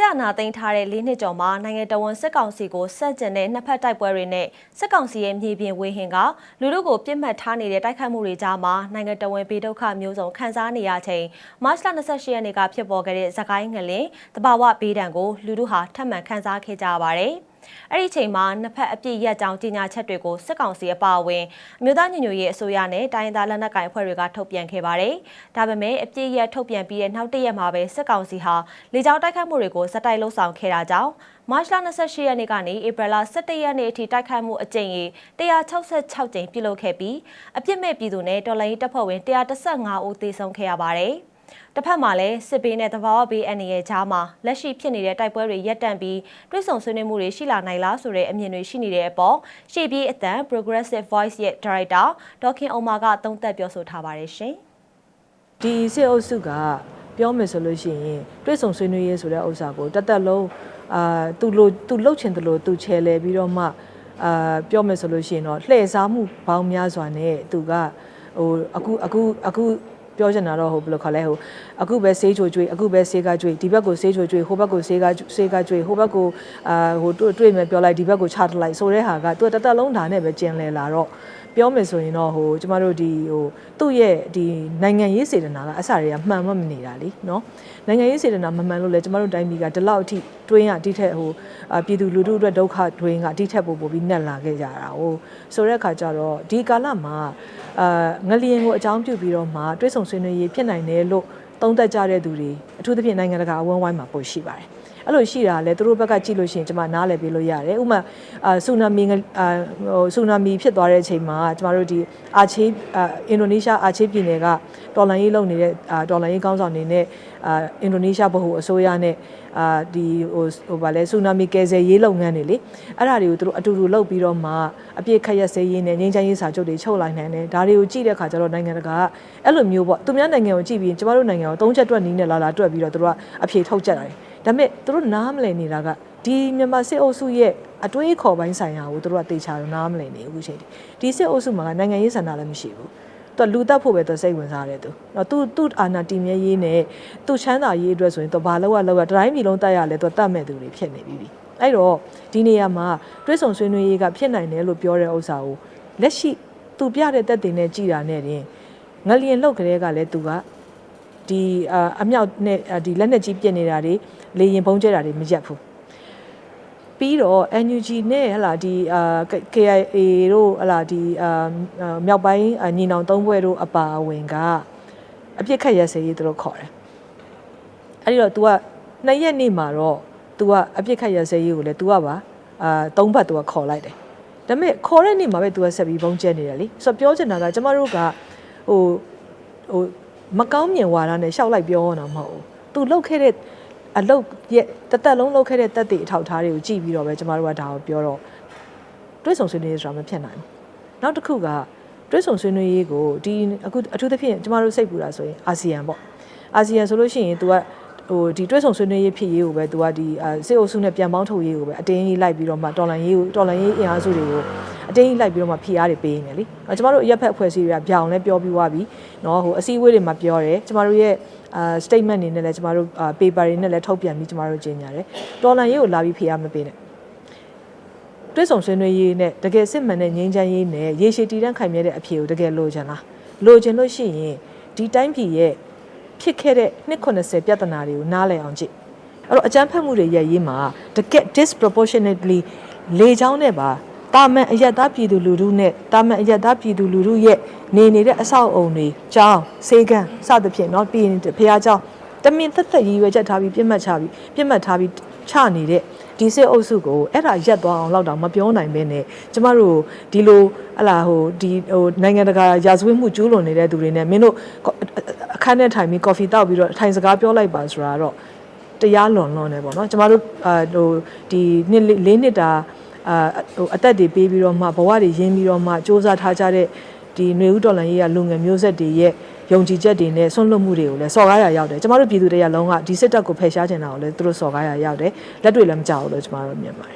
ဆရာနာသိမ်းထားတဲ့လေးနှစ်ကျော်မှာနိုင်ငံတော်ဝန်စစ်ကောင်စီကိုစန့်ကျင်တဲ့နှစ်ဖက်တိုက်ပွဲတွေနဲ့စစ်ကောင်စီရဲ့မြေပြင်ဝေဟင်ကလူတို့ကိုပြစ်မှတ်ထားနေတဲ့တိုက်ခိုက်မှုတွေကြားမှာနိုင်ငံတော်ဝန်ဘေးဒုက္ခမျိုးစုံခံစားနေရချိန်မတ်လ28ရက်နေ့ကဖြစ်ပေါ်ခဲ့တဲ့ဇကိုင်းငလင်တဘာဝဘေးဒဏ်ကိုလူတို့ဟာထပ်မံခံစားခဲ့ကြရပါတယ်။ အဲ့ဒီချိန်မှာနှစ်ဖက်အပြစ်ရက်ကြောင်းကြီးညာချက်တွေကိုစစ်ကောင်စီအပါအဝင်အမျိုးသားညီညွတ်ရေးအစိုးရနဲ့တိုင်းဒေသလက်နက်ကိုင်အဖွဲ့တွေကထုတ်ပြန်ခဲ့ပါတယ်။ဒါပေမဲ့အပြစ်ရက်ထုတ်ပြန်ပြီးတဲ့နောက်တစ်ရက်မှာပဲစစ်ကောင်စီဟာလေကြောင်းတိုက်ခိုက်မှုတွေကိုစက်တိုက်လှုပ်ဆောင်ခဲ့တာကြောင့်မတ်လ28ရက်နေ့ကနေဧပြီလ17ရက်နေ့အထိတိုက်ခိုက်မှုအကြိမ်ရေ166ကြိမ်ပြုလုပ်ခဲ့ပြီးအပြစ်မဲ့ပြည်သူနဲ့တော်လိုင်းတပ်ဖွဲ့ဝင်115ဦးသေဆုံးခဲ့ရပါတယ်။ တစ်ဖက်မှာလည်းစစ်ဘေးနဲ့တဘာဝဘေးအန္တရာယ်ကြားမှာလက်ရှိဖြစ်နေတဲ့တိုက်ပွဲတွေရပ်တန့်ပြီးတွိတ်ဆုံဆွေးနွေးမှုတွေရှိလာနိုင်လားဆိုတဲ့အမြင်တွေရှိနေတဲ့အပေါ်ရှေ့ပြေးအတန် Progressive Voice ရဲ့ Director ဒေါခင်အောင်မာကသုံးသပ်ပြောဆိုထားပါတယ်ရှင်။ဒီစစ်အုပ်စုကပြောမယ်ဆိုလို့ရှိရင်တွစ်ဆုံဆွေးနွေးရေးဆိုတဲ့ဥစ္စာကိုတသက်လုံးအာသူလို့သူလှုပ်ချင်တယ်လို့သူချဲလဲပြီးတော့မှအာပြောမယ်ဆိုလို့ရှိရင်တော့လှည့်စားမှုပေါင်းများစွာနဲ့သူကဟိုအခုအခုအခု ပြောချင်တာတော့ဟိုဘယ်လိုခေါ်လဲဟိုအခုပဲဆေးချိုကျွေးအခုပဲဆေးကကျွေးဒီဘက်ကိုဆေးချိုကျွေးဟိုဘက်ကိုဆေးကဆေးကကျွေးဟိုဘက်ကိုအာဟိုတွေ့မယ်ပြောလိုက်ဒီဘက်ကိုချထလိုက်ဆိုတဲ့ဟာကသူကတသက်လုံးဒါနဲ့ပဲကျင်လည်လာတော့ ပြောမယ်ဆိုရင်တော့ဟိုကျမတို့ဒီဟိုသူ့ရဲ့ဒီနိုင်ငံရေးစေတနာကအစတွေကမှန်မမနေတာလीเนาะနိုင်ငံရေးစေတနာမမှန်လို့လဲကျမတို့တိုင်းပြည်ကဒီလောက်အထိတွင်းရတိထက်ဟိုပြည်သူလူထုအတွက်ဒုက္ခတွင်းကတိထက်ပို့ပို့ပြီးနှက်လာခဲ့ကြတာဟိုဆိုတဲ့အခါကျတော့ဒီကာလမှာအာငလျင်ကိုအကြောင်းပြုပြီးတော့မှတွဲဆုံဆွေးနွေးရေးဖြစ်နိုင်တယ်လို့သုံးသပ်ကြတဲ့သူတွေအထူးသဖြင့်နိုင်ငံတကာအဝန်းဝိုင်းမှာပို့ရှိပါတယ် အဲ့လိုရှိတာလဲသူတို့ဘက်ကကြည့်လို့ရှိရင်ကျွန်မနားလည်ပေးလို့ရတယ်ဥပမာအာဆူနာမီအာဟိုဆူနာမီဖြစ်သွားတဲ့အချိန်မှာကျွန်တော်တို့ဒီအာချေးအာအင်ဒိုနီးရှားအာချေးပြည်နယ်ကတော်လန်ရေးလုပ်နေတဲ့အာတော်လန်ရေးကောင်းဆောင်နေနဲ့အာအင်ဒိုနီးရှားဗဟိုအစိုးရနဲ့အာဒီဟိုဟိုဗာလဲဆူနာမီကယ်ဆယ်ရေးလုပ်ငန်းတွေလေအဲ့ဒါတွေကိုသူတို့အတူတူလုပ်ပြီးတော့မှအပြည့်ခက်ရက်စေးရေးနဲ့ငင်းချမ်းရေးစာချုပ်တွေချုပ်လိုက်နိုင်တယ်ဒါတွေကိုကြည့်တဲ့အခါကျတော့နိုင်ငံတကာကအဲ့လိုမျိုးပေါ့သူများနိုင်ငံကိုကြည့်ပြီးကျမတို့နိုင်ငံကိုသုံးချက်တွက်နီးနဲ့လာလာတွက်ပြီးတော့သူတို့ကအဖြေထုတ်ကြတယ် ဒါပေမဲ့သူတို့နားမလည်နေတာကဒီမြန်မာစစ်အုပ်စုရဲ့အတွေးခေါ်ပိုင်းဆိုင်ရာကိုသူတို့ကတေချာတော့နားမလည်နေဘူးချိန်ဒီစစ်အုပ်စုမှာကနိုင်ငံရေးဆန္ဒလည်းမရှိဘူးသူလူတက်ဖို့ပဲသူစိတ်ဝင်စားတယ်သူ။တော့သူသူ့အာဏာတည်မြဲရေးနဲ့သူ့ချမ်းသာရေးအတွက်ဆိုရင်သူဘာလို့ရလောက်ရတိုင်းပြည်လုံးတက်ရလဲသူတတ်မဲ့သူတွေဖြစ်နေပြီ။အဲ့တော့ဒီနေရာမှာတွဲဆုံဆွေးနွေးရေးကဖြစ်နိုင်တယ်လို့ပြောတဲ့ဥစ္စာကိုလက်ရှိသူပြတဲ့တက်တင်နဲ့ကြည်တာနဲ့တင်ငလျင်လောက်ကလေးကလည်းသူက ဒီအမြောက်နဲ့ဒီလက်နဲ့ကြီးပြစ်နေတာတွေလေရင်ပုံးကျဲတာတွေမရက်ဘူးပြီးတော့ NUG နဲ့ဟလာဒီအာ KIA တို့ဟလာဒီအာမြောက်ပိုင်းညီနောင်သုံးဘွဲတို့အပါအဝင်ကအပြစ်ခတ်ရစေရေးသူတို့ခေါ်တယ်အဲ့ဒီတော့ तू ကနှစ်ရက်နေ့မှာတော့ तू ကအပြစ်ခတ်ရစေရေးကိုလည်း तू ကပါအာသုံးဘတ် तू ကခေါ်လိုက်တယ်ဒါပေမဲ့ခေါ်တဲ့နေ့မှာပဲ तू ကဆက်ပြီးဘုံကျဲနေတယ်လေဆိုတော့ပြောချင်တာကကျမတို့ကဟိုဟို မကောင်းမြင်ဝါဒနဲ့ရှောက်လိုက်ပြောတာမဟုတ်ဘူး तू လုတ်ခဲ့တဲ့အလုတ်ရဲ့တသက်လုံးလုတ်ခဲ့တဲ့တက်တွေအထောက်ထားတွေကိုကြည့်ပြီးတော့ပဲကျမတို့ကဒါကိုပြောတော့တွဲဆုံဆွေးနွေးရေးဆိုတာမဖြစ်နိုင်ဘူးနောက်တစ်ခုကတွဲဆုံဆွေးနွေးရေးကိုဒီအခုအထူးသဖြင့်ကျမတို့စိတ်ပူတာဆိုရင်အာဆီယံပေါ့အာဆီယံဆိုလို့ရှိရင် तू ကဟိုဒီတွဲဆုံဆွေးနွေးရေးဖြစ်ရေးကိုပဲ तू ကဒီစစ်အုပ်စုနဲ့ပြန်ပေါင်းထုတ်ရေးကိုပဲအတင်းကြီးလိုက်ပြီးတော့မှတော်လန်ရေးကိုတော်လန်ရေးအင်အားစုတွေကို အတင်းကြီးလိုက်ပြီးတော့မှဖိအားတွေပေးနေတယ်လေ။ကျမတို့အရက်ဖက်အဖွဲ့အစည်းတွေကဗျောင်လည်းပြောပြီးွားပြီ။နော်ဟိုအစည်းအဝေးတွေမှာပြောတယ်။ကျမတို့ရဲ့အာ statement တွေနဲ့လည်းကျမတို့ paper တွေနဲ့လည်းထုတ်ပြန်ပြီးကျမတို့ကြေညာတယ်။တော်လန်ရေးကိုလာပြီးဖိအားမပေးနဲ့။တွဲဆောင်ဆွေးနွေးရေးနဲ့တကယ်စစ်မှန်တဲ့ငြိမ်းချမ်းရေးနဲ့ရေရှည်တည်တံ့ခိုင်မြဲတဲ့အဖြေကိုတကယ်လိုချင်လား။လိုချင်လို့ရှိရင်ဒီတိုင်းပြည်ရဲ့ဖြစ်ခဲ့တဲ့290ပြဿနာတွေကိုနားလည်အောင်ကြည့်အဲ့တော့အကြမ်းဖက်မှုတွေရဲ့ရေးမှာတကက် disproportionately လေချောင်းနဲ့ပါ တာမန်အယက်သားပြည်သူလူထုနဲ့တာမန်အယက်သားပြည်သူလူထုရဲ့နေနေတဲ့အဆောက်အုံတွေကျောင်းစေကန်းစသဖြင့်เนาะပြီးရင်ဖះကျောင်းတမင်သက်သက်ရည်ရွယ်ချက်ထားပြီးပြစ်မှတ်ချပြီးပြစ်မှတ်ထားပြီးချနေတဲ့ဒီစစ်အုပ်စုကိုအဲ့ဒါရက်သွားအောင်လောက်တော့မပြောနိုင်ဘဲနဲ့ကျမတို့ဒီလိုဟလာဟိုဒီဟိုနိုင်ငံတကာရာဇဝတ်မှုကျူးလွန်နေတဲ့သူတွေနဲ့မင်းတို့အခန်းထဲထိုင်ပြီးကော်ဖီတောက်ပြီးတော့ထိုင်စကားပြောလိုက်ပါဆိုတာတော့တရားလွန်လွန်နေပေါ့နော်ကျမတို့အာဟိုဒီနှစ်လေးနှစ်တာ အာဟိုအသက်တွေပေးပြီးတော့မှဘဝတွေရင်းပြီးတော့မှစ조사ထားကြတဲ့ဒီຫນွေဦးတော်လန်ရေးရလူငယ်မျိုးဆက်တွေရဲ့ယုံကြည်ချက်တွေနဲ့ဆွန့်လွတ်မှုတွေကိုလည်းစော်ကားရရောက်တယ်ကျမတို့ပြည်သူတွေကလုံးဝဒီစစ်တပ်ကိုဖယ်ရှားချင်တာကိုလည်းသူတို့စော်ကားရရောက်တယ်လက်တွေ့လည်းမကြောက်ဘူးလို့ကျမတို့မြင်ပါတယ်